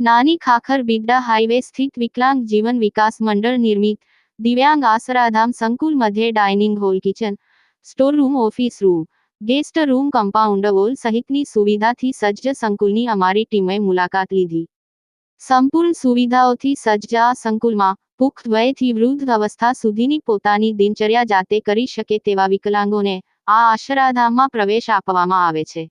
નાની ખાખર બિગડા હાઈવે સ્થિત વિકલાંગ જીવન વિકાસ મંડળ નિર્મિત દિવ્યાંગ આસરાધામ સંકુલ મધ્યે dining hall kitchen store room office room, guest room, compound wall સહિતની સુવિધાથી સજ્જ સંકુલની અમારી ટીમે મુલાકાત લીધી. સંપૂર્ણ સુવિધાઓથી સજ્જ આ સંકુલમાં પુખ્ત વયથી વૃદ્ધ અવસ્થા સુધીની પોતાની દિનચર્યા જાતે કરી શકે તેવા વિકલાંગોને આ આશરાધામમાં પ્રવેશ આપવામાં આવે છે.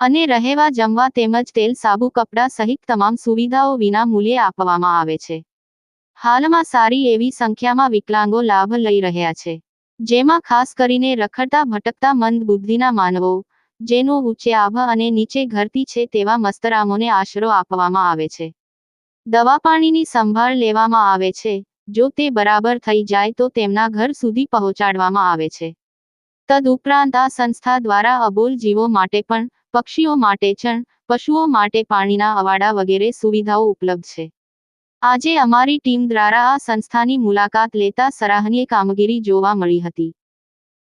અને રહેવા, જમવા તેમજ તેલ, સાબુ, કપડાં સહિત તમામ સુવિધાઓ વિના મૂલ્યે આપવામાં આવે છે. હાલમાં સારી એવી સંખ્યામાં વિકલાંગો લાભ લઈ રહ્યા છે. જેમાં ખાસ કરીને રખડતા, ભટકતા, મંદ બુદ્ધિના માનવો, જેનો ઊંચે આભ અને નીચે ઘરતી છે તેવા મસ્તરામોને આશરો આપવામાં આવે છે. દવા સંભાળ લેવામાં આવે છે. જો તે બરાબર થઈ જાય તો તેમના ઘર સુધી પહોંચાડવામાં આવે છે. તદુપરાંત આ સંસ્થા દ્વારા અબોલ જીવો માટે પણ, પક્ષીઓ માટે ચણ પશુઓ માટે પાણીના અવાડા વગેરે સુવિધાઓ ઉપલબ્ધ છે. આજે અમારી ટીમ દ્વારા આ સંસ્થાની મુલાકાત લેતા સરાહનીય કામગીરી જોવા મળી હતી.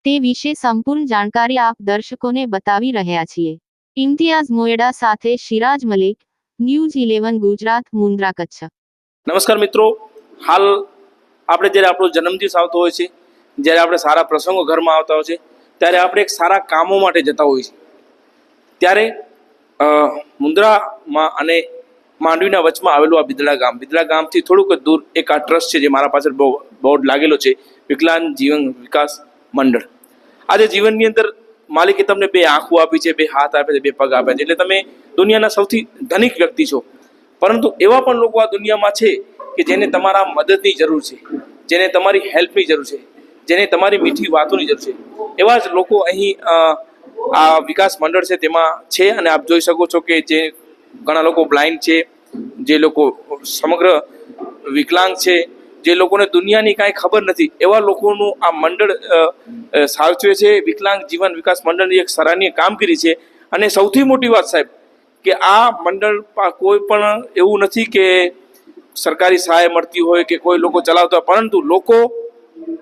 તે વિશે સંપૂર્ણ જાણકારી આપ દર્શકોને બતાવી રહ્યા છીએ. ઇમ્તિયાઝ મોયડા સાથે શિરાજ મલિક ન્યૂઝ ઇલેવન ગુજરાત મુન્દ્રા કચ્છ. નમસ્કાર મિત્રો. હાલ આપણે જ્યારે આપણો જન્મદિવસ આવતો હોય છે, જ્યારે આપણે સારા પ્રસંગો ઘરમાં આવતા હોય છે, ત્યારે આપણે એક સારા કામો માટે જતા હોઈએ છીએ. ત્યારે મુન્દ્રામાં અને માંડવીના વચમાં આવેલું આ બિદલા ગામ. બિદલા ગામથી થોડુંક દૂર એક આ ટ્રસ્ટ છે, જે મારા પાછળ બહુ બોર્ડ લાગેલો છે, વિકલાંગ જીવન વિકાસ મંડળ. આજે જીવનની અંદર માલિકે તમને બે આંખો આપી છે, બે હાથ આપે છે, બે પગ આપે છે. એટલે તમે દુનિયાના સૌથી ધનિક વ્યક્તિ છો. પરંતુ એવા પણ લોકો આ દુનિયામાં છે કે જેને તમારા મદદની જરૂર છે, જેને તમારી હેલ્પની જરૂર છે, જેને તમારી મીઠી વાતોની જરૂર છે. એવા જ લોકો અહીં આ વિકાસ મંડળ છે તેમાં છે અને આપ જોઈ શકો છો કે જે ઘણા લોકો બ્લાઇન્ડ છે, જે લોકો સમગ્ર વિકલાંગ છે જે લોકોને દુનિયાની કાંઈ ખબર નથી, એવા લોકોનું આ મંડળ સાચવે છે, વિકલાંગ જીવન વિકાસ મંડળની એક સરાહનીય કામગીરી છે. અને સૌથી મોટી વાત સાહેબ, કે આ મંડળ કોઈ પણ એવું નથી કે સરકારી સહાય મળતી હોય કે કોઈ લોકો ચલાવતા પરંતુ લોકો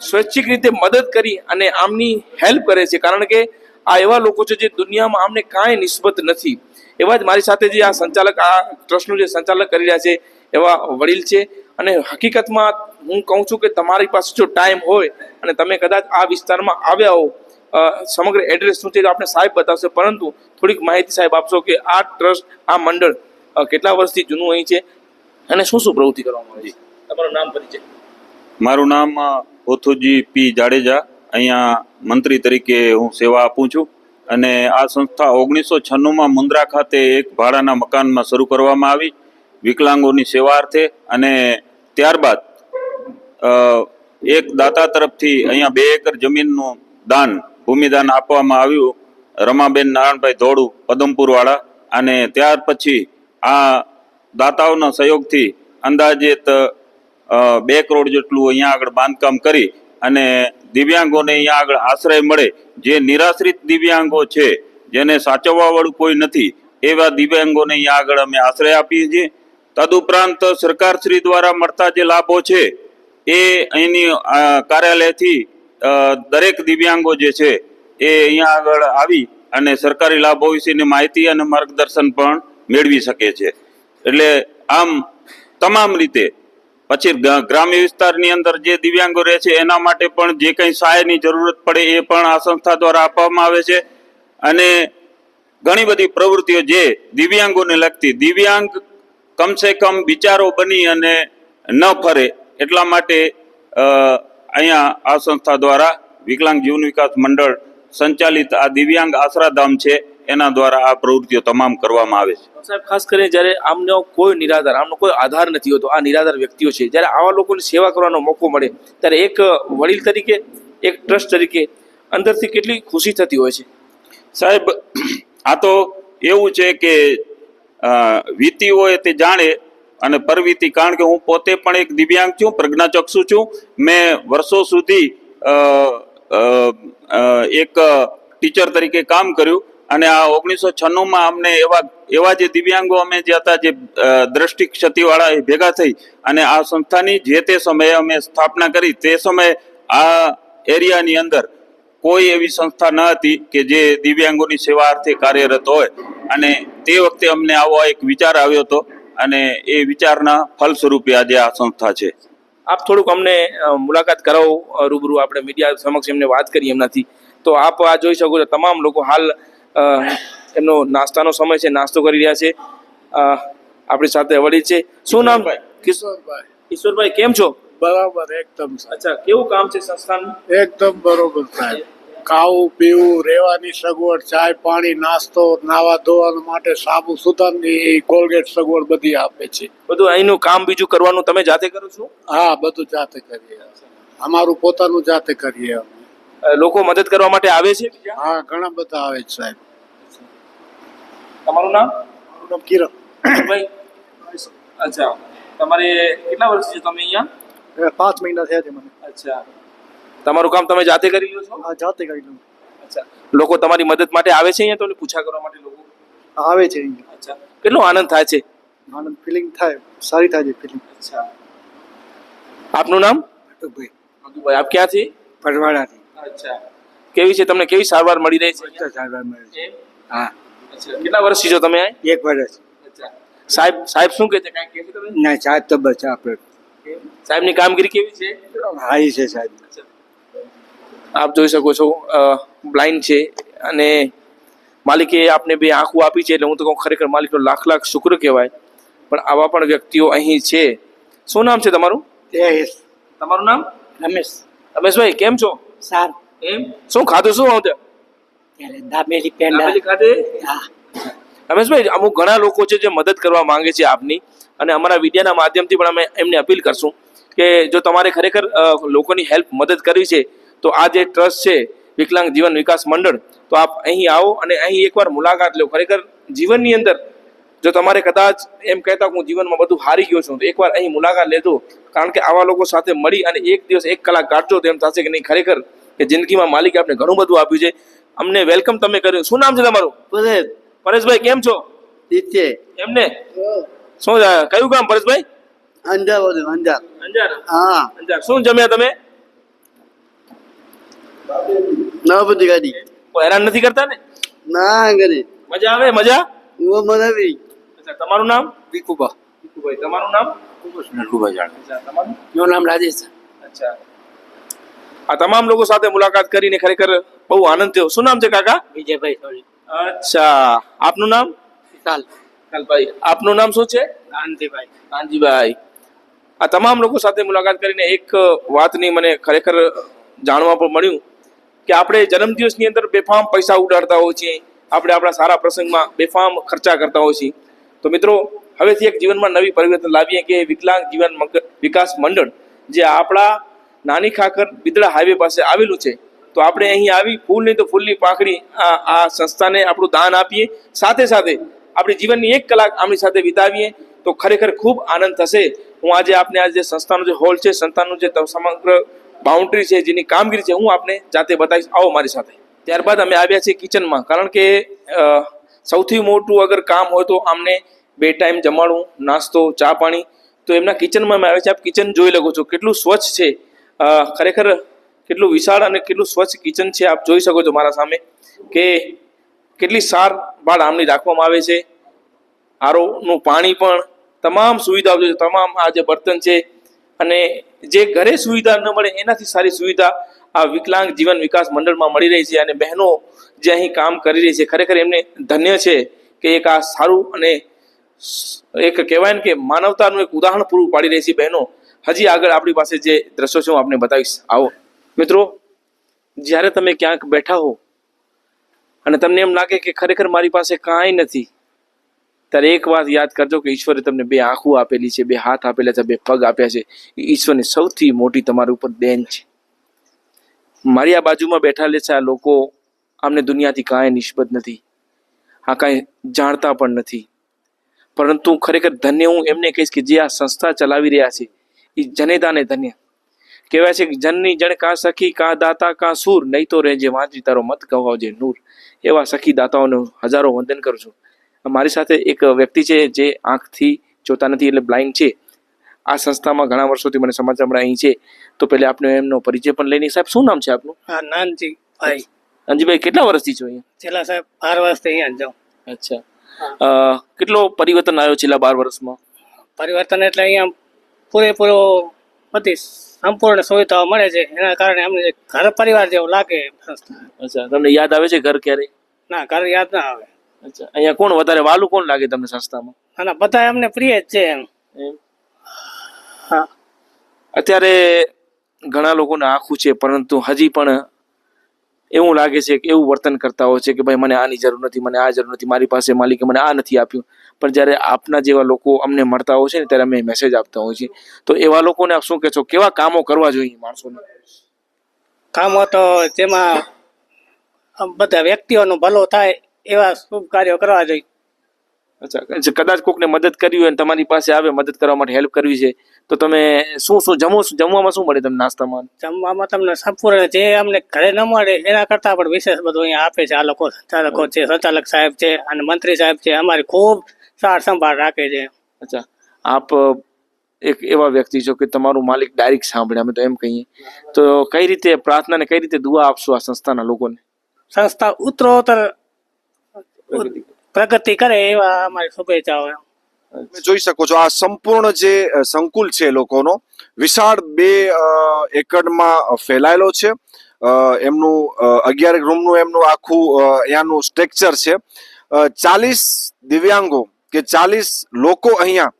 સ્વૈચ્છિક રીતે મદદ કરી અને આમની હેલ્પ કરે છે. કારણ કે આ એવા લોકો છે જે દુનિયામાં આમને કાંઈ નિસ્બત નથી. એવા જ મારી સાથે જે આ સંચાલક, આ ટ્રસ્ટનું જે સંચાલક કરી રહ્યા છે એવા વડીલ છે. અને હકીકતમાં હું કહું છું કે તમારી પાસે જો ટાઈમ હોય અને તમે કદાચ આ વિસ્તારમાં આવ્યા હો સમગ્ર એડ્રેસ શું છે આપણે સાહેબ બતાવશે. પરંતુ થોડીક માહિતી સાહેબ આપશો કે આ ટ્રસ્ટ આ મંડળ કેટલા વર્ષથી જૂનું અહીં છે અને શું શું પ્રવૃત્તિ કરવામાં આવે છે? તમારું નામ પરિચય. મારું નામ ઓથુજી પી જાડેજા. અહીંયા મંત્રી તરીકે હું સેવા આપું છું. અને આ સંસ્થા ઓગણીસો છન્નુંમાં મુન્દ્રા ખાતે એક ભાડાના મકાનમાં શરૂ કરવામાં આવી. વિકલાંગોની સેવાર્થે અને ત્યારબાદ એક દાતા તરફથી અહીંયા બે એકર જમીનનું દાન, ભૂમિદાન આપવામાં આવ્યું. રમાબેન નારાયણભાઈ ધોળુ, પદમપુરવાળા. અને ત્યાર પછી આ દાતાઓના સહયોગથી અંદાજિત બે કરોડ જેટલું અહીંયા આગળ બાંધકામ કરી અને દિવ્યાંગોને અહીંયા આગળ આશ્રય મળે. જે નિરાશ્રિત દિવ્યાંગો છે, જેને સાચવવાવાળું કોઈ નથી, એવા દિવ્યાંગોને અહીંયા આગળ અમે આશ્રય આપીએ છીએ. તદુપરાંત સરકારશ્રી દ્વારા મળતા જે લાભો છે, એ અહીંની કાર્યાલયથી દરેક દિવ્યાંગો જે છે, એ અહીંયા આગળ આવી અને સરકારી લાભો વિશેની માહિતી અને માર્ગદર્શન પણ મેળવી શકે છે. એટલે આમ તમામ રીતે, પછી ગ્રામ્ય વિસ્તારની અંદર જે દિવ્યાંગો રહે છે, એના માટે પણ જે કંઈ સહાયની જરૂરત પડે એ પણ આ સંસ્થા દ્વારા આપવામાં આવે છે. અને ઘણી બધી પ્રવૃત્તિઓ જે દિવ્યાંગોને લગતી, દિવ્યાંગ કમસે કમ વિચારો બની અને ન ફરે એટલા માટે અહીંયા આ સંસ્થા દ્વારા વિકલાંગ જીવન વિકાસ મંડળ સંચાલિત આ દિવ્યાંગ આશ્રાધામ છે એના દ્વારા આ પ્રવૃત્તિઓ તમામ કરવામાં આવે છે. સાહેબ ખાસ કરીને જ્યારે આમનો કોઈ નિરાધાર આમનો કોઈ આધાર નથી હોતો આ નિરાધાર વ્યક્તિઓ છે જ્યારે આવા લોકોની સેવા કરવાનો મોકો મળે ત્યારે એક વડીલ તરીકે એક ટ્રસ્ટ તરીકે અંદરથી કેટલી ખુશી થતી હોય છે? સાહેબ આ તો એવું છે કે વીતી હોય તે જાણે અને પરવીતી, કારણ કે હું પોતે પણ એક દિવ્યાંગ છું, પ્રજ્ઞાચક્ષુ છું. મેં વર્ષો સુધી એક ટીચર તરીકે કામ કર્યું અને આ ઓગણીસો છન્નુંમાં અમને એવા એવા જે દિવ્યાંગો અમે જે હતા, જે દ્રષ્ટિ ક્ષતિવાળા એ ભેગા થઈ અને આ સંસ્થાની જે તે સમયે અમે સ્થાપના કરી તે સમયે આ એરિયાની અંદર કોઈ એવી સંસ્થા ન હતી કે જે દિવ્યાંગોની સેવા અર્થે કાર્યરત હોય. અને તે વખતે અમને આવો એક વિચાર આવ્યો હતો અને એ વિચારના ફલ સ્વરૂપે આજે આ સંસ્થા છે. આપ થોડુંક અમને મુલાકાત કરાવો રૂબરૂ આપણે મીડિયા સમક્ષ એમને વાત કરી એમનાથી. તો આપ આ જોઈ શકો છો તમામ લોકો હાલ એમનો નાસ્તાનો સમય છે નાસ્તો કરી રહ્યા છે. આપણી સાથે વળી છે. શું નામ? કિશોરભાઈ. કિશોરભાઈ કેમ છો? બરાબર એકદમ અચ્છા કેવું કામ છે સંસ્થાનું? એકદમ બરોબર સાહેબ. ખાવું પીવું રહેવાની સગવડ ચાય પાણી નાસ્તો નાવા ધોવા માટે સાબુ સુધારની કોલગેટ સગવડ બધી આપે છે. બધું અહીંનું કામ બીજું કરવાનું તમે જાતે કરો છો? હા બધું જાતે કરીએ અમારું પોતાનું જાતે કરીએ લોકો મદદ કરવા માટે આવે છે હા ઘણા બધા આવે છે સાહેબ. તમારું નામ? મારું નામ કિરણ. ભાઈ અચ્છા. તમારે કેટલા વર્ષ છે તમે અહીંયા? પાંચ મહિના થયા છે મને. અચ્છા. તમારું કામ તમે જાતે કરી લો છો? હા જાતે કરી લઉં. અચ્છા. લોકો તમારી મદદ માટે આવે છે અહીંયા તો પૂછા કરવા માટે લોકો? આવે છે અચ્છા. કેટલો આનંદ થાય છે? આનંદ ફિલિંગ થાય. સારી થાય છે ફિલિંગ અચ્છા. આપનું નામ? અટુભાઈ અટુભાઈ આપ ક્યાંથી પરવાડાથી અચ્છા. કેવી છે? તમને કેવી સારવાર મળી રહી છે સારવાર મળે છે. હા. અચ્છા. કેટલા વર્ષથી છો તમે એક વર્ષ. અચ્છા. સાહેબ સાહેબ શું કહે છે? કાંઈ કહે છે તમે? ના સાહેબ તો બસ આપણે સાહેબની કામગીરી કેવી છે? હાઈ છે સાહેબ. આપ જોઈ શકો છો બ્લાઇન્ડ છે અને માલિકે આપને બે આંખો આપી છે એટલે હું તો કહું ખરેખર માલિકનો લાખ લાખ શુક્ર કહેવાય. પણ આવા પણ વ્યક્તિઓ અહીં છે. શું નામ છે તમારું? તમારું નામ? રમેશ. રમેશભાઈ કેમ છો? સાર. એમ? શું ખાધું શું આવતે દાબેલી પેંડા. દાબેલી ખાધે? હા. રમેશભાઈ અમુક ઘણા લોકો છે જે મદદ કરવા માંગે છે આપની. અને અમારા વિડીયાના માધ્યમથી પણ અમે એમને અપીલ કરશું કે જો તમારે ખરેખર લોકોની હેલ્પ મદદ કરવી છે તો આ જે ટ્રસ્ટ છે વિકલાંગ જીવન વિકાસ મંડળ તો આપ અહીં આવો અને અહીં એકવાર મુલાકાત લો. ખરેખર જીવનની અંદર જો તમારે કદાચ એમ કહેતા હું જીવનમાં બધું હારી ગયો છું તો એકવાર અહીં મુલાકાત લેજો. કારણ કે આવા લોકો સાથે મળી અને એક દિવસ એક કલાક કાઢજો તો એમ થશે કે નહીં ખરેખર કે જિંદગીમાં માલિકે આપણે ઘણું બધું આપ્યું છે. અમને વેલકમ તમે કર્યું. શું નામ છે તમારું? પરેશભાઈ કેમ છો. એમને? શું છે? કયું કામ પરેશભાઈ? અંજાર બધું અંજાર. અંજાર. હા. અંજાર. શું જમ્યા તમે? ના બધી ગાડી. કોઈ હેરાન નથી કરતા ને? ના કરી. મજા આવે? મજા? હું મનાવી અચ્છા તમારું નામ? વિકુબા ભાઈ તમારું નામ? નટુભાઈ અચ્છા તમારું? મારું નામ રાજેશ. છે. અચ્છા. આ તમામ લોકો સાથે મુલાકાત કરીને ખરેખર બહુ આનંદ થયો. શું નામ છે કાકા? વિજયભાઈ સોની અચ્છા. આપનું નામ? વિશાલ. વિશાલભાઈ આપનું નામ શું છે? કાંતિભાઈ કાનજીભાઈ આ તમામ લોકો સાથે મુલાકાત કરીને એક વાતની મને ખરેખર જાણવા પણ મળ્યું કે આપણે જન્મદિવસની અંદર બેફામ પૈસા ઉડાડતા હોઈએ છીએ. આપણે આપણા સારા પ્રસંગમાં બેફામ ખર્ચા કરતા હોઈએ છીએ. તો મિત્રો હવેથી એક જીવનમાં નવી પરિવર્તન લાવીએ કે વિકલાંગ જીવન વિકાસ મંડળ જે આપણા નાની ખાખર બિદડા હાઈવે પાસે આવેલું છે. તો આપણે અહીં આવી ફૂલ નહીં તો ફૂલની પાંખડી આ આ સંસ્થાને આપણું દાન આપીએ. સાથે સાથે આપણી જીવનની એક કલાક આમની સાથે વિતાવીએ તો ખરેખર ખૂબ આનંદ થશે. હું આજે આપને આજે સંસ્થાનો જે હોલ છે, સંસ્થાનું જે સમગ્ર બાઉન્ડ્રી છે, જેની કામગીરી છે, હું આપને જાતે બતાવીશ. આવો મારી સાથે. ત્યારબાદ અમે આવ્યા છીએ કિચનમાં. કારણ કે સૌથી મોટું અગર કામ હોય તો આમને બે ટાઈમ જમાડવું, નાસ્તો, ચા પાણી. તો એમના કિચનમાં અમે આવ્યા છે આપ કિચન જોઈ શકો છો. કેટલું સ્વચ્છ છે. ખરેખર કેટલું વિશાળ અને કેટલું સ્વચ્છ કિચન છે. આપ જોઈ શકો છો મારા સામે કે કેટલી સાર બાળ આમની રાખવામાં આવે છે? આરોનું પાણી પણ તમામ સુવિધાઓ છે, તમામ આ જે બર્તન છે અને જે ઘરે સુવિધા ન મળે એનાથી સારી સુવિધા આ વિકલાંગ જીવન વિકાસ મંડળમાં મળી રહી છે અને બહેનો જે અહીં કામ કરી રહી છે, ખરેખર એમને ધન્ય છે કે એક આ સારું અને એક કહેવાય ને કે માનવતાનું એક ઉદાહરણ પૂરું પાડી રહી છે બહેનો. હજી આગળ આપણી પાસે જે દ્રશ્યો છે હું આપને બતાવીશ. આવો. મિત્રો, જ્યારે તમે ક્યાંક બેઠા હો અને તમને એમ લાગે કે ખરેખર મારી પાસે કાંઈ નથી. ત્યારે એક વાત યાદ કરજો કે ઈશ્વરે તમને બે આંખો આપેલી છે, બે હાથ આપેલા છે, બે પગ આપ્યા છે. એ ઈશ્વરની સૌથી મોટી તમારી ઉપર દેન છે. મારી આ બાજુમાં બેઠા છે આ લોકો, આમને દુનિયાથી કાંઈ નિષ્પત નથી. આ કાંઈ જાણતા પણ નથી. પરંતુ ખરેખર ધન્ય હું એમને કહીશ કે જે આ સંસ્થા ચલાવી રહ્યા છે, એ જનેતાને ધન્ય. કહેવાય છે કે જનની જણ કા સખી કા દાતા કા સૂર નહીં તો રહેજે વાંચી તારો મત ગવાવજે નૂર. એવા સખી દાતાઓનું હજારો વંદન કરું છું. મારી સાથે એક વ્યક્તિ છે જે આંખથી જોતા નથી એટલે બ્લાઇન્ડ છે. આ સંસ્થામાં ઘણા વર્ષોથી મને સમાજ મળ્યા અહીં છે. તો પહેલા આપને એમનો પરિચય પણ લઈને સાહેબ શું નામ છે આપનું? હા નાનજી ભાઈ. અંજીભાઈ કેટલા વર્ષથી છો અહીંયા? છેલ્લા સાહેબ બાર વર્ષથી અહીંયા જાઉં. અચ્છા. કેટલો પરિવર્તન આવ્યો છેલ્લા બાર વર્ષમાં? પરિવર્તન એટલે અહીંયા પૂરેપૂરો બધી સંપૂર્ણ સુવિધાઓ મળે છે. એના કારણે અમને ઘર પરિવાર જેવું લાગે અચ્છા તમને યાદ આવે છે ઘર ક્યારે ના ઘર યાદ ના આવે. અચ્છા અહીંયા કોણ વધારે વાલું કોણ લાગે તમને સંસ્થામાં? અને બધા અમને પ્રિય જ છે એમ. એમ? હા. અત્યારે ઘણા લોકોને આખું છે પરંતુ હજી પણ એવું લાગે છે કે એવું વર્તન કરતા હોય છે કે ભાઈ મને આની જરૂર નથી મને આ જરૂર નથી મારી પાસે માલિકે મને આ નથી આપ્યું. પણ જ્યારે આપના જેવા લોકો અમને મળતા હોય છે ને ત્યારે અમે મેસેજ આપતા હોય છે તો એવા લોકોને આપ શું કહેશો? કેવા કામો કરવા જોઈએ માણસોને? કામો તો જેમાં બધા વ્યક્તિઓનું ભલું થાય એવા શુભ કાર્યો કરવા જોઈએ. અચ્છા કદાચ કોકને મદદ કરવી હોય અને તમારી પાસે આવે મદદ કરવા માટે હેલ્પ કરવી છે તો તમે શું શું જમો જમવામાં શું મળે તમને નાસ્તામાં? જમવામાં તમને સંપૂર્ણ જે અમને ઘરે ન મળે એના કરતાં પણ વિશેષ બધું અહીંયા આપે છે. આ લોકો સંચાલકો છે સંચાલક સાહેબ છે અને મંત્રી સાહેબ છે. અમારી ખૂબ સાર સંભાળ રાખે છે. અચ્છા. આપ એક એવા વ્યક્તિ છો કે તમારું માલિક ડાયરેક્ટ સાંભળે અમે તો એમ કહીએ. તો કઈ રીતે પ્રાર્થના ને કઈ રીતે દુઆ આપશો આ સંસ્થાના લોકોને? સંસ્થા ઉત્તરોત્તર પ્રગતિ કરે એવા અમારી શુભેચ્છાઓ. જોઈ શકો છો, આ સંપૂર્ણ જે સંકુલ છે લોકોનો, વિશાળ બે એકડમાં ફેલાયેલો છે. એમનું અગિયાર રૂમનું એમનું આખું અહીંયાનું સ્ટ્રક્ચર છે. ચાલીસ દિવ્યાંગો કે ચાલીસ લોકો અહીંયા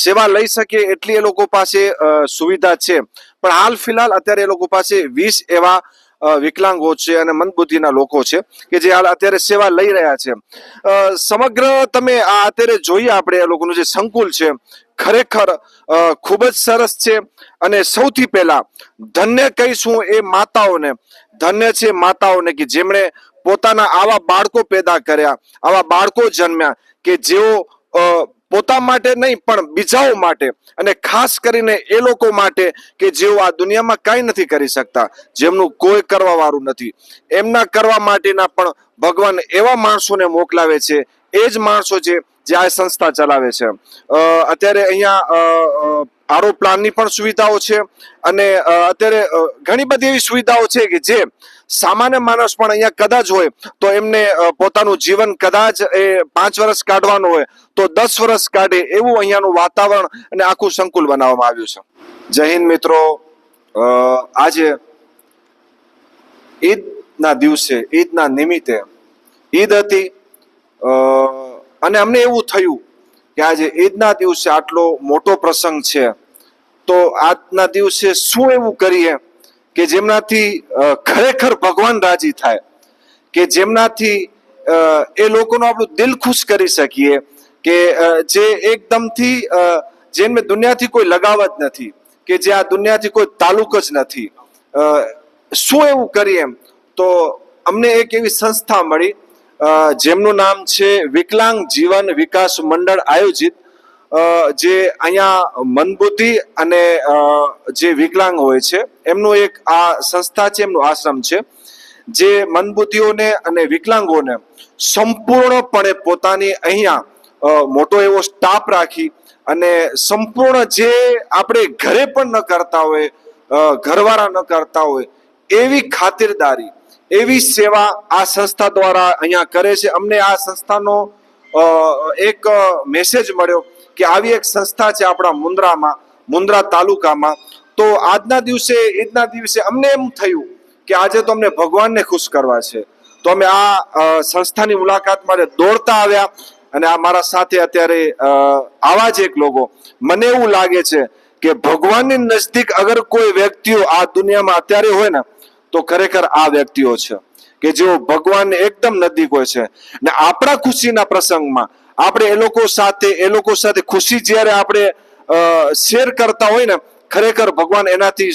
સેવા લઈ શકે એટલી એ લોકો પાસે સુવિધા છે. પણ હાલ ફિલહાલ અત્યારે એ લોકો પાસે વીસ એવા વિકલાંગો છે અને મંદબુદ્ધિના લોકો છે કે જે અત્યારે સેવા લઈ રહ્યા છે. સમગ્ર તમે આ અત્યારે જોઈએ આપણે આ લોકોનું જે સંકુલ છે, ખરેખર ખૂબ જ સરસ છે અને સૌથી પહેલા ધન્ય કહીશું એ માતાઓને, ધન્ય છે માતાઓને કે જેમણે પોતાના આવા બાળકો પેદા કર્યા, આવા બાળકો જન્મ્યા કે જેઓ પોતા માટે નહીં, પણ બીજાઓ માટે. અને ખાસ કરીને એ લોકો માટે કે જેઓ આ દુનિયામાં કાંઈ નથી કરી શકતા, જેમનું કોઈ કરવા વાળું નથી. એમના કરવા માટેના પણ ભગવાન એવા માણસોને મોકલાવે છે, એ જ માણસો છે જે આ સંસ્થા ચલાવે છે. અત્યારે અહીંયા આરો પ્લાનની પણ સુવિધાઓ છે. અને અત્યારે ઘણી બધી એવી સુવિધાઓ છે કે જે સામાન્ય માણસ પણ અહીંયા કદાચ હોય તો એમને પોતાનું જીવન કદાચ એ પાંચ વર્ષ કાઢવાનું હોય તો દસ વર્ષ કાઢે એવું અહીંયાનું વાતાવરણ અને આખું સંકુલ બનાવવામાં આવ્યું છે. જય હિન્દ મિત્રો. આજે ઈદના દિવસે, ઈદના નિમિત્તે ઈદ હતી. અને અમને એવું થયું કે આજે ઈદના દિવસે આટલો મોટો પ્રસંગ છે. તો આજના દિવસે શું એવું કરીએ? કે જેમનાથી ખરેખર ભગવાન રાજી થાય, કે જેમનાથી એ લોકોનું આપણું દિલ ખુશ કરી શકીએ, કે જે એકદમથી જેમને દુનિયાથી કોઈ લગાવ જ નથી, કે જે આ દુનિયાથી કોઈ તાલુક જ નથી. શું એવું કરીએ એમ? તો અમને એક એવી સંસ્થા મળી જેમનું નામ છે વિકલાંગ જીવન વિકાસ મંડળ આયોજિત જે અહીંયા મનબુદ્ધિ અને જે વિકલાંગ હોય છે, એમનું એક આ સંસ્થા છે, એમનું આશ્રમ છે, જે મનબુદ્ધિઓને અને વિકલાંગોને સંપૂર્ણપણે પોતાની અહીંયા મોટો એવો સ્ટાફ રાખી અને સંપૂર્ણ જે આપણે ઘરે પણ ન કરતા હોય ઘરવાળા ન કરતા હોય, એવી ખાતિરદારી, એવી સેવા આ સંસ્થા દ્વારા અહીંયા કરે છે. અમને આ સંસ્થાનો એક મેસેજ મળ્યો કે આવી એક સંસ્થા છે આપણા મુન્દ્રામાં મુન્દ્રા તાલુકામાં. તો આજના દિવસે, ઈદના દિવસે અમને એમ થયું કે આજે તો અમને ભગવાનને ખુશ કરવા છે. તો અમે આ સંસ્થાની મુલાકાત માટે દોડતા આવ્યા અને આ મારા સાથે અત્યારે આવા જ એક લોકો. મને એવું લાગે છે કે ભગવાનની નજદીક અગર કોઈ વ્યક્તિઓ આ દુનિયામાં અત્યારે હોય ને, તો ખરેખર આ વ્યક્તિઓ છે. કે જેઓ ભગવાનને એકદમ નજીક હોય છે. ને આપણા ખુશીના પ્રસંગમાં આપણે એ લોકો સાથે, એ લોકો સાથે ખુશી જ્યારે આપણે શેર કરતા હોય ને, ખરેખર ભગવાન એનાથી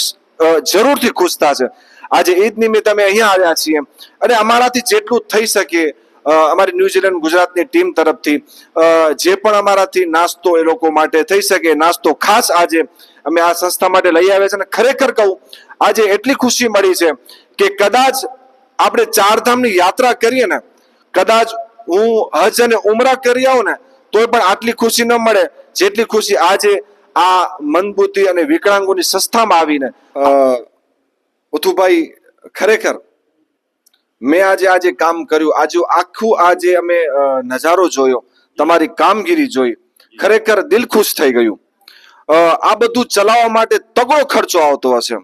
જરૂરથી ખુશ છે. આજે ઈદ નિમિત્તે અમે અહીંયા આવ્યા છીએ. અને અમારાથી જેટલું થઈ શકે અમારી ન્યુઝીલેન્ડ ગુજરાતની ટીમ તરફથી જે પણ અમારાથી નાસ્તો એ લોકો માટે થઈ શકે, નાસ્તો ખાસ આજે અમે આ સંસ્થા માટે લઈ આવ્યા છે અને ખરેખર કહું, આજે એટલી ખુશી મળી છે કે કદાચ આપણે ચારધામની યાત્રા કરીએ ને, કદાચ હું હજ અને ઉમરા કરી આવું ને, તોય પણ આટલી ખુશી ન મળે. જેટલી ખુશી આજે આ મનબુદ્ધિ અને વિકલાંગોની સંસ્થામાં આવીને ઉથુભાઈ ખરેખર, મેં આજે આજે કામ કર્યું, આજે આખું આજે અમે નજારો જોયો, તમારી કામગીરી જોઈ, ખરેખર દિલ ખુશ થઈ ગયું. આ બધું ચલાવવા માટે તગડો ખર્ચો આવતો હશે.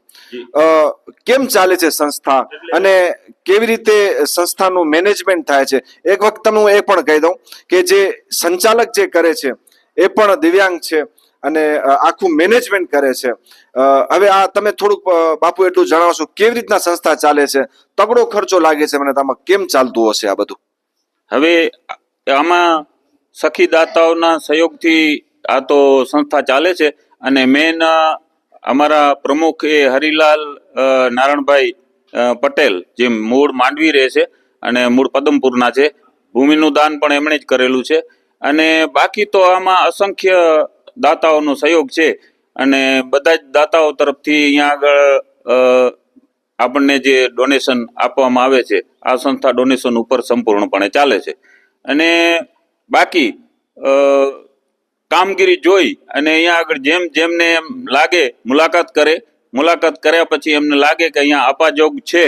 કેમ ચાલે છે સંસ્થા? અને કેવી રીતે સંસ્થાનું મેનેજમેન્ટ થાય છે? એક વખત હું એ પણ કહી દઉં કે જે સંચાલક જે કરે છે એ પણ દિવ્યાંગ છે અને આખું મેનેજમેન્ટ કરે છે. હવે આ તમે થોડુંક બાપુ એટલું જણાવશો કેવી રીતના સંસ્થા ચાલે છે? તગડો ખર્ચો લાગે છે મને તમારે કેમ ચાલતું હશે આ બધું? હવે આમાં સખી દાતાઓના સહયોગથી આ તો સંસ્થા ચાલે છે અને મેન અમારા પ્રમુખ એ હરિલાલ નારાયણભાઈ પટેલ જે મૂળ માંડવી રહે છે અને મૂળ પદમપુરના છે, ભૂમિનું દાન પણ એમણે જ કરેલું છે. અને બાકી તો આમાં અસંખ્ય દાતાઓનો સહયોગ છે અને બધા જ દાતાઓ તરફથી અહીંયા આગળ આપણને જે ડોનેશન આપવામાં આવે છે, આ સંસ્થા ડોનેશન ઉપર સંપૂર્ણપણે ચાલે છે. અને બાકી કામગીરી જોઈ અને અહીંયા આગળ જેમ જેમને એમ લાગે મુલાકાત કરે, મુલાકાત કર્યા પછી એમને લાગે કે અહીંયા અપાજોગ છે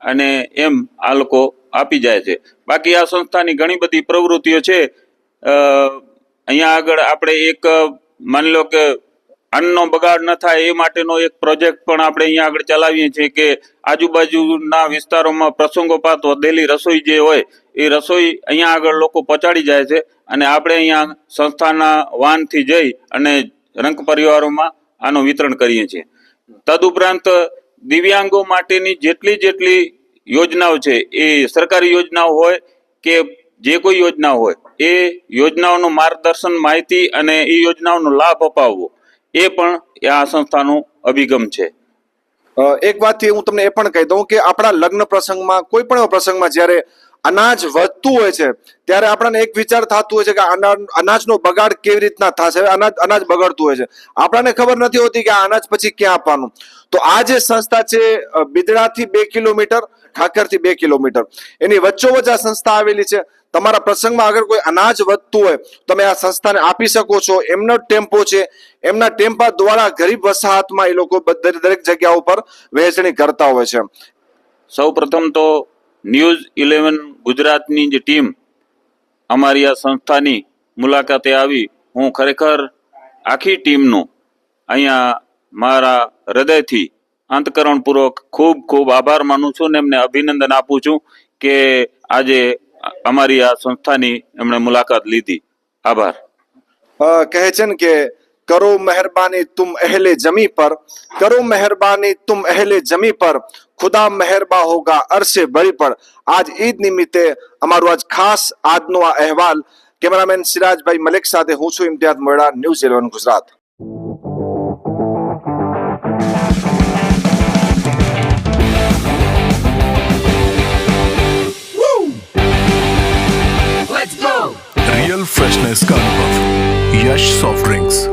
અને એમ આ લોકો આપી જાય છે. બાકી આ સંસ્થાની ઘણી બધી પ્રવૃત્તિઓ છે. અહીંયા આગળ આપણે એક, માની લો કે અન્નનો બગાડ ન થાય એ માટેનો એક પ્રોજેક્ટ પણ આપણે અહીંયા આગળ ચલાવીએ છીએ કે આજુબાજુના વિસ્તારોમાં પ્રસંગોપાત વધેલી રસોઈ જે હોય એ રસોઈ અહીંયા આગળ લોકો પહોંચાડી જાય છે અને આપણે અહીંયા સંસ્થાના વાનથી જઈ અને રંગ પરિવારોમાં આનું વિતરણ કરીએ છીએ. તદુપરાંત દિવ્યાંગો માટેની જેટલી જેટલી યોજનાઓ છે, એ સરકારી યોજનાઓ હોય કે જે કોઈ યોજના હોય, એ યોજનાઓનું માર્ગદર્શન, માહિતી અને એ યોજનાઓનો લાભ અપાવવો. એ પણ આ સંસ્થાનો અભિગમ છે. એક વાતથી હું તમને એ પણ કહી દઉં કે આપણા લગ્ન પ્રસંગમાં, કોઈ પણ પ્રસંગમાં જ્યારે અનાજ વધતું હોય છે, ત્યારે આપણને એક વિચાર થતું હોય છે કે અનાજ, અનાજનો બગાડ કેવી રીતના થશે? અનાજ અનાજ બગડતું હોય છે. આપણને ખબર નથી હોતી કે આ અનાજ પછી ક્યાં આપવાનું. તો આ જે સંસ્થા છે બિદડાથી બે કિલોમીટર ઠાકરથી બે કિલોમીટર. એની વચ્ચોવચ્ચ આ સંસ્થા આવેલી છે. તમારા પ્રસંગમાં અગર કોઈ અનાજ વધતું હોય, તમે આ સંસ્થાને આપી શકો છો. એમનો ટેમ્પો છે. એમના ટેમ્પા દ્વારા ગરીબ વસાહતમાં એ લોકો દરેક જગ્યા ઉપર વહેંચણી કરતા હોય છે. સૌ તો ન્યૂઝ ઇલેવન ગુજરાતની જે ટીમ અમારી આ સંસ્થાની મુલાકાતે આવી. હું ખરેખર આખી ટીમનું અહીંયા મારા હૃદયથી અંતકરણપૂર્વક ખૂબ ખૂબ આભાર માનું છું ને એમને અભિનંદન આપું છું કે આજે અમારી આ સંસ્થાની એમણે મુલાકાત લીધી. આભાર. કહે છે ને કે, કરો મહેરબાની તુમ અહેલે જમી પર, કરો મહેરબાની તુમ અહેલે જમી પર, ખુદા મહેરબા હોગા અરસે બળી પર. આજ ઈદ નિમિત્તે અમારું આજ ખાસ આજનો આ અહેવાલ કેમેરામેન સિરાજભાઈ મલિક સાથે હું છું, Imtiyaz Moyda news eleven Gujarat. Real freshness का अनुभव यश सॉफ्ट ड्रिंक्स